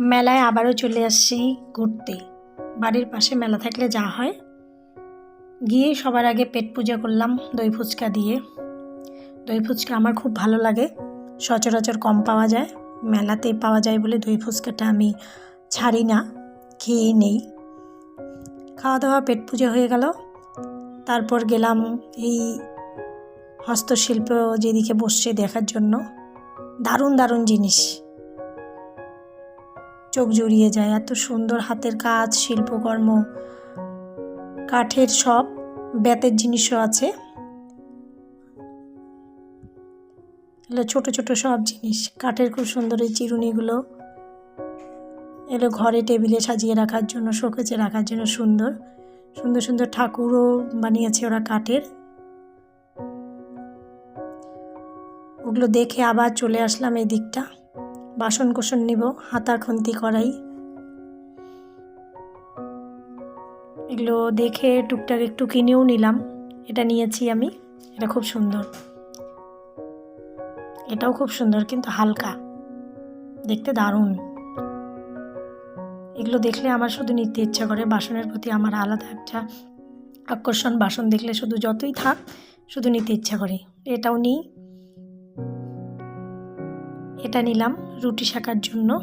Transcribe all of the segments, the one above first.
মেলায় আবারও চলে আসছি ঘুরতে। বাড়ির পাশে মেলা থাকলে যা হয়। গিয়ে সবার আগে পেট পূজা করলাম দই ফুচকা দিয়ে। দই ফুচকা আমার খুব ভালো লাগে। সচরাচর কম পাওয়া যায়। মেলাতে পাওয়া যায় বলে দই ফুচকাটা আমি ছাড়ি না, খেয়ে নেই। খাওয়া দাওয়া পেট পূজা হয়ে গেল। তারপর গেলাম এই হস্তশিল্প যেদিকে বসছে দেখার জন্য। দারুণ দারুণ জিনিস। চোখ জুড়িয়ে যায়, এত সুন্দর হাতের কাজ, শিল্পকর্ম, কাঠের সব, বেতের জিনিসও আছে। এগুলো ছোট ছোট সব জিনিস, কাঠের খুব সুন্দর এই চিরুনিগুলো। এগুলো ঘরে টেবিলে সাজিয়ে রাখার জন্য, শোকেজে রাখার জন্য সুন্দর। সুন্দর সুন্দর ঠাকুরও বানিয়েছে ওরা কাঠের। ওগুলো দেখে আবার চলে আসলাম এই দিকটা বাসন কোসন নিব, হাতা খুন্তি করাই। এগুলো দেখে টুকটাক একটু কিনেও নিলাম। এটা নিয়েছি আমি, এটা খুব সুন্দর। এটাও খুব সুন্দর, কিন্তু হালকা। দেখতে দারুণ। এগুলো দেখলে আমার শুধু নিতে ইচ্ছা করে, বাসনের প্রতি আমার আলাদা একটা আকর্ষণ। বাসন দেখলে শুধু যতই থাক, শুধু নিতে ইচ্ছা করে। এটাও নিই। এটা নিলাম রুটি শাকার জন্য।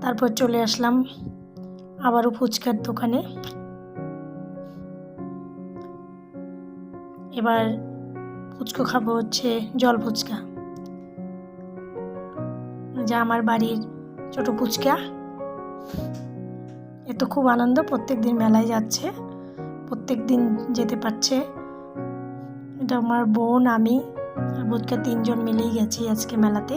তারপর চলে আসলাম আবারও ফুচকার দোকানে। এবার ফুচকো খাব হচ্ছে জল ফুচকা। যা আমার বাড়ির ছোট ফুচকা। এ তো খুব আনন্দ প্রত্যেক দিন মেলায় যাচ্ছে প্রত্যেক দিন যেতে পারছে। এটা আমার বোন, আমি। বোধকা তিনজন মিলেই গেছি আজকে মেলাতে।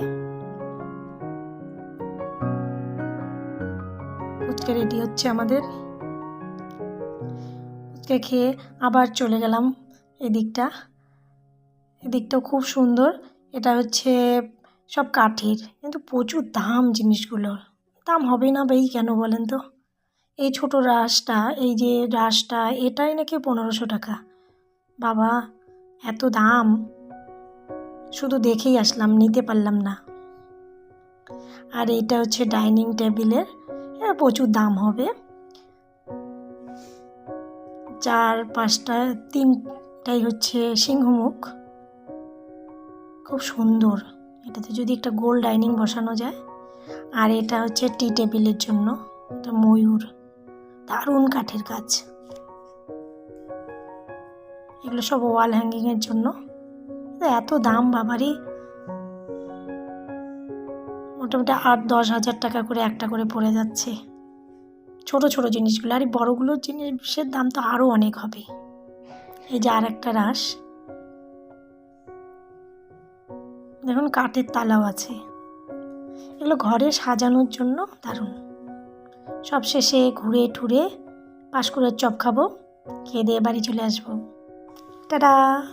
ফুচকা রেডি হচ্ছে আমাদের। ফুচকা খেয়ে আবার চলে গেলাম এদিকটা। এদিকটাও খুব সুন্দর। এটা হচ্ছে সব কাঠের, কিন্তু প্রচুর দাম জিনিসগুলোর দাম হবে না বেই কেন বলেন তো? এই ছোট রাসটা, এই যে রাসটা, এটাই নাকি পনেরোশো টাকা। বাবা, এত দাম। শুধু দেখেই আসলাম, নিতে পারলাম না। আর এটা হচ্ছে ডাইনিং টেবিলের এটা প্রচুর দাম হবে। চার, পাঁচটা, তিনটাই হচ্ছে সিংহমুখ। খুব সুন্দর। এটাতে যদি একটা গোল ডাইনিং বসানো যায়। আর এটা হচ্ছে টি টেবিলের জন্য, এটা ময়ূর। দারুণ কাঠের কাজ। এগুলো সব ওয়াল হ্যাঙ্গিংয়ের জন্য। এত দাম বাবারই মোটামুটি আট দশ হাজার টাকা করে একটা করে পড়ে যাচ্ছে। ছোট ছোট জিনিসগুলো। আর বড়োগুলোর জিনিসের দাম তো আরও অনেক হবে। এই যে আর একটা রাস। দেখুন, কাঠের তালাও আছে। এগুলো ঘরে সাজানোর জন্য দারুণ। সব শেষে ঘুরে ঠুরে পাঁশকুড়ের চপ খাব, খেয়ে দিয়ে বাড়ি চলে আসব। টাটা!